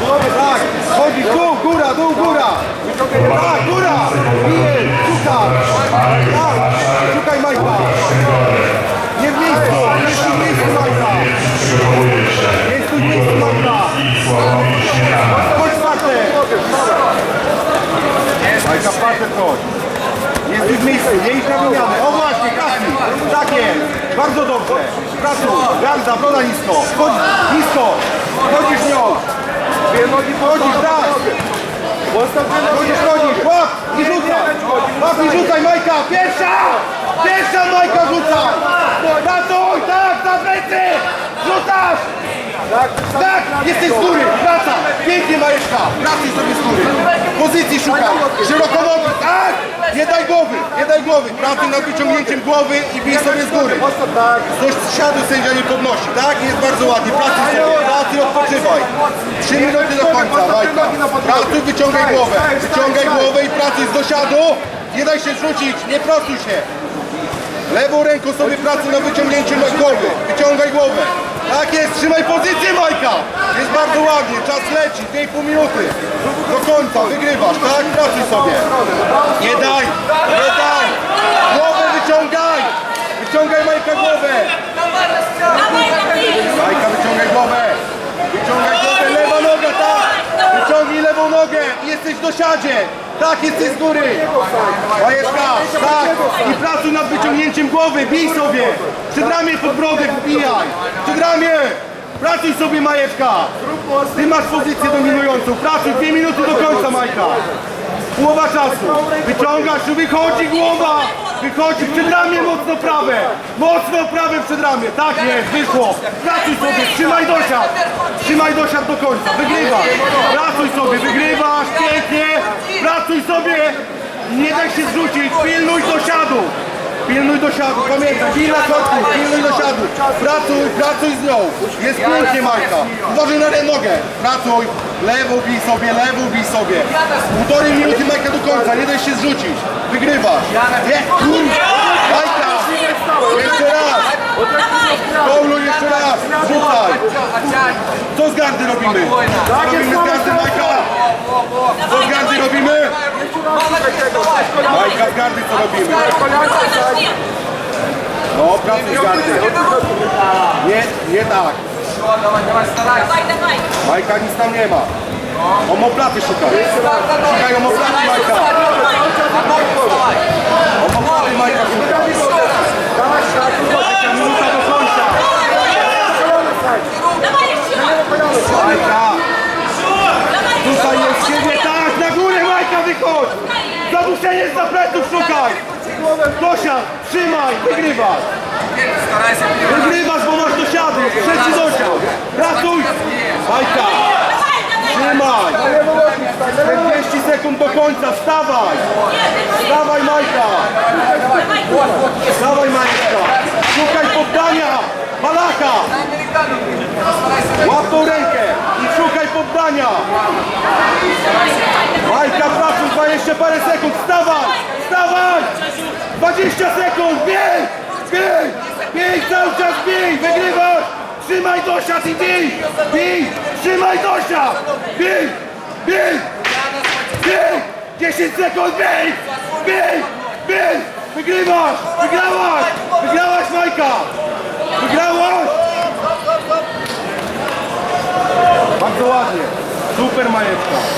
Majka. Tak, chodzi dół, góra, dół, góra. Tak, góra. Bije, szukaj. Tak, szukaj Majka. Nie w miejscu, nie w miejscu Majka. Nie w miejscu Majka. Chodź czwarte. Majka, czwarte chodź. Nie w miejscu, nie idź na wymianę. O właśnie, Kasi, tak jest. Bardzo dobrze. Pracuj, garda, broda nisko. Chodź, nisko. Chodzisz nią. Dwie nogi chodzisz, tak. Chodzisz, chodzisz, łap i rzucaj. Łap i rzucaj, Majka. Pierwsza! Pierwsza, Majka, rzucaj. Pracuj, tak, za plecy. Rzucasz. Tak, tak, jesteś z góry, wraca, pięknie Majeczka, pracuj sobie z góry, pozycji szukaj, szeroko nogi, tak, nie daj głowy, nie daj głowy, pracuj nad wyciągnięciem głowy i bij sobie z góry, z siadu sędzia nie podnosi, tak, jest bardzo ładnie, pracuj sobie, pracuj, odpoczywaj, trzy minuty do końca, Majka, pracuj, wyciągaj głowę, wyciągaj głowę i pracuj z dosiadu, nie daj się rzucić, nie prostuj się, Lewą ręką sobie pracuj na wyciągnięciu głowy. Wyciągaj głowę. Tak jest, trzymaj pozycję Majka. Jest bardzo ładnie, czas leci, 2,5 minuty. Do końca, wygrywasz, tak? Pracuj sobie. Nie daj, nie daj. Głowę wyciągaj. Wyciągaj Majka głowę. Majka, wyciągaj głowę. Wyciągaj głowę, lewa noga, tak. Wyciągnij lewą nogę i jesteś w dosiadzie. Tak, jesteś z góry. Majeczka, tak. I pracuj nad wyciągnięciem głowy, bij sobie. Przed ramię pod brodę wbijaj. Przed ramię. Pracuj sobie Majeczka. Ty masz pozycję dominującą. Pracuj, dwie minuty do końca Majka. Połowa czasu. Wyciągasz, wychodzi głowa. Wychodzi przed ramię mocno prawe. Mocno prawe przed ramię. Tak jest, wyszło. Pracuj sobie, trzymaj dosiad. Trzymaj dosiad do końca. Wygrywasz. Pracuj sobie, wygrywasz. Pięknie. Pracuj sobie. Daj się zrzucić. Pilnuj dosiadu. Pilnuj dosiadu, pamiętaj, bij na środku, pilnuj dosiadu. Pracuj, pracuj z nią. Jest pięknie Majka. Uważaj na nogę. Pracuj. Lewą bij sobie, lewą bij sobie. Półtorej minuty Majka do końca, nie daj się zrzucić. Wygrywasz. Nie, kurwa. Majka. Jeszcze raz. Kołlu jeszcze raz. Rzucaj. Co z gardy robimy? Robimy z gardy Majka. Co z gardy robimy? Majka z gardy co robimy? No, pracuj z gardy. Nie, nie tak. Majka nic tam nie ma. Omoplaty szukaj. Szukaj omoplaty Majka. Omoplaty Majka szukaj. Majka, minuta do końca. Majka. Tutaj jest siebie, tak, na górę Majka wychodź! Z zapletów szukaj! Dosia, trzymaj, wygrywasz! Wygrywasz, bo masz dosiady, trzeci dosiad! Pracuj! Majka, trzymaj! 40 sekund do końca, wstawaj! Wstawaj Majka! Wstawaj Majka! Szukaj poddania! Malaka! Łap tą rękę i szukaj poddania! Majka, 20 parę sekund, wstawaj! Wstawaj! 20 sekund, bieg! Bieg! Bieg, cały czas bieg! Wygrywasz! Trzymaj dosiad i bij! Bij! Trzymaj dosiad! Bij! Bij! Bij! 10 sekund, bij! Bij! Bij! Wygrywasz! Wygrałaś! Wygrałaś Majka! Wygrałaś! Bardzo ładnie. Super Majeczka.